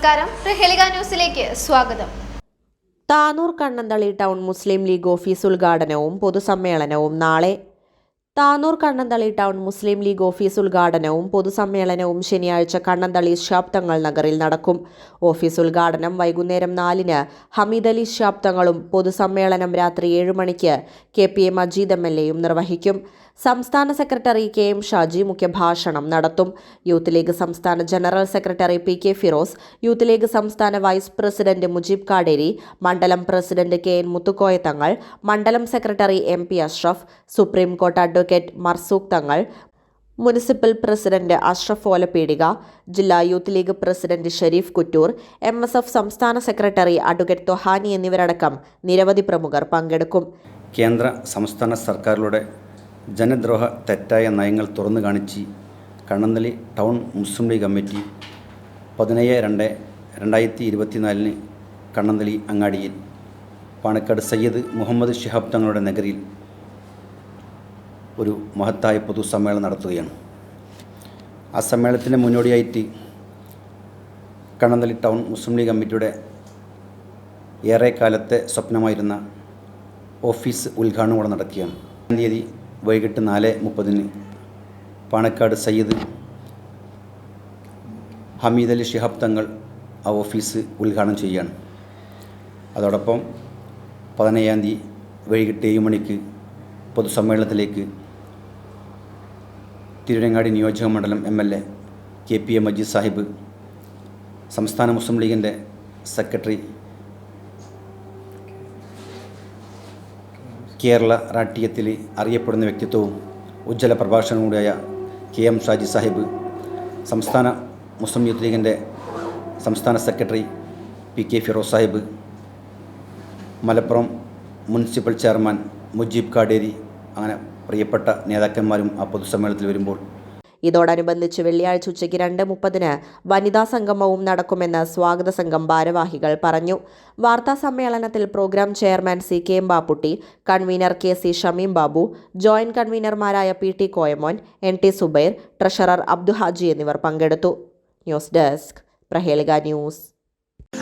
നമസ്കാരം. പ്രഹേലിക ന്യൂസിലേക്ക് സ്വാഗതം. താനൂർ കണ്ണന്തളി ടൗൺ മുസ്ലിം ലീഗ് ഓഫീസ് ഉദ്ഘാടനവും പൊതുസമ്മേളനവും നാളെ. താനൂർ കണ്ണന്തളി ടൗൺ മുസ്ലിം ലീഗ് ഓഫീസ് ഉദ്ഘാടനവും പൊതുസമ്മേളനവും ശനിയാഴ്ച കണ്ണന്തളി ശാബ്ദങ്ങൾ നഗറിൽ നടക്കും. ഓഫീസ് ഉദ്ഘാടനം വൈകുന്നേരം നാലിന് ഹമീദ് അലി ശാബ്ദങ്ങളും പൊതുസമ്മേളനം രാത്രി ഏഴ് മണിക്ക് K P A Majeed M L എയും നിർവഹിക്കും. സംസ്ഥാന സെക്രട്ടറി കെ എം ഷാജി മുഖ്യഭാഷണം നടത്തും. യൂത്ത് ലീഗ് സംസ്ഥാന general secretary P K Firos Youth League സംസ്ഥാന വൈസ് പ്രസിഡന്റ് മുജീബ് കാടേരി മണ്ഡലം president K N Muthukoya Thangal മണ്ഡലം secretary M P Ashraf supreme court advocate Marsooq Thangal municipal president Ashraf Olappeedika ജില്ലാ Youth League president Shareef Kuttur M S F സംസ്ഥാന secretary advocate Thohani എന്നിവരടക്കം നിരവധി പ്രമുഖർ പങ്കെടുക്കും. കേന്ദ്ര സംസ്ഥാന സർക്കാരുകളുടെ ജനദ്രോഹ തെറ്റായ നയങ്ങൾ തുറന്നു കാണിച്ച് കണ്ണന്തലി ടൗൺ മുസ്ലിം ലീഗ് കമ്മിറ്റി പതിനേഴ് രണ്ട് രണ്ടായിരത്തി ഇരുപത്തിനാലിന് കണ്ണന്തലി അങ്ങാടിയിൽ പാണക്കാട് സയ്യിദ് മുഹമ്മദ് ഷിഹാബ് തങ്ങളുടെ നഗരിയിൽ ഒരു മഹത്തായ പൊതുസമ്മേളനം നടത്തുകയാണ്. ആ സമ്മേളനത്തിന് മുന്നോടിയായിട്ട് കണ്ണന്തലി ടൗൺ മുസ്ലിം ലീഗ് കമ്മിറ്റിയുടെ ഏറെക്കാലത്തെ സ്വപ്നമായിരുന്ന ഓഫീസ് ഉദ്ഘാടനം കൂടെ നടക്കുകയാണ്. തീയതി വൈകിട്ട് നാല് മുപ്പതിന് പാണക്കാട് സയ്യിദ് ഹമീദ് അലി ഷിഹാബ് തങ്ങൾ ആ ഓഫീസ് ഉദ്ഘാടനം ചെയ്യുകയാണ്. അതോടൊപ്പം പതിനേഴാം തീയതി വൈകിട്ട് ഏഴ് മണിക്ക് പൊതുസമ്മേളനത്തിലേക്ക് തിരുവനങ്ങാടി നിയോജക മണ്ഡലം M L A K P A Majeed Sahib സംസ്ഥാന മുസ്ലിം ലീഗിന്റെ സെക്രട്ടറി കേരള രാഷ്ട്രീയത്തിൽ അറിയപ്പെടുന്ന വ്യക്തിത്വവും ഉജ്ജ്വല പ്രഭാഷണവും കൂടിയായ കെ എം ഷാജി സാഹിബ് സംസ്ഥാന മുസ്ലിം യൂത്ത് ലീഗിന്റെ സംസ്ഥാന secretary P K Firos Sahib Malappuram municipal chairman Mujeeb Kaderi അങ്ങനെ പ്രിയപ്പെട്ട നേതാക്കന്മാരും ആ പൊതുസമ്മേളനത്തിൽ വരുമ്പോൾ ഇതോടനുബന്ധിച്ച് വെള്ളിയാഴ്ച ഉച്ചയ്ക്ക് രണ്ട് മുപ്പതിന് വനിതാ സംഗമവും നടക്കുമെന്ന് സ്വാഗത സംഘം ഭാരവാഹികൾ പറഞ്ഞു. വാർത്താ സമ്മേളനത്തിൽ programme chairman C K M Bapputty convener K C Shameem Babu joint കൺവീനർമാരായ P T Koyamon N T Zubair treasurer Abduhaji എന്നിവർ പങ്കെടുത്തു. News desk Prahelika news.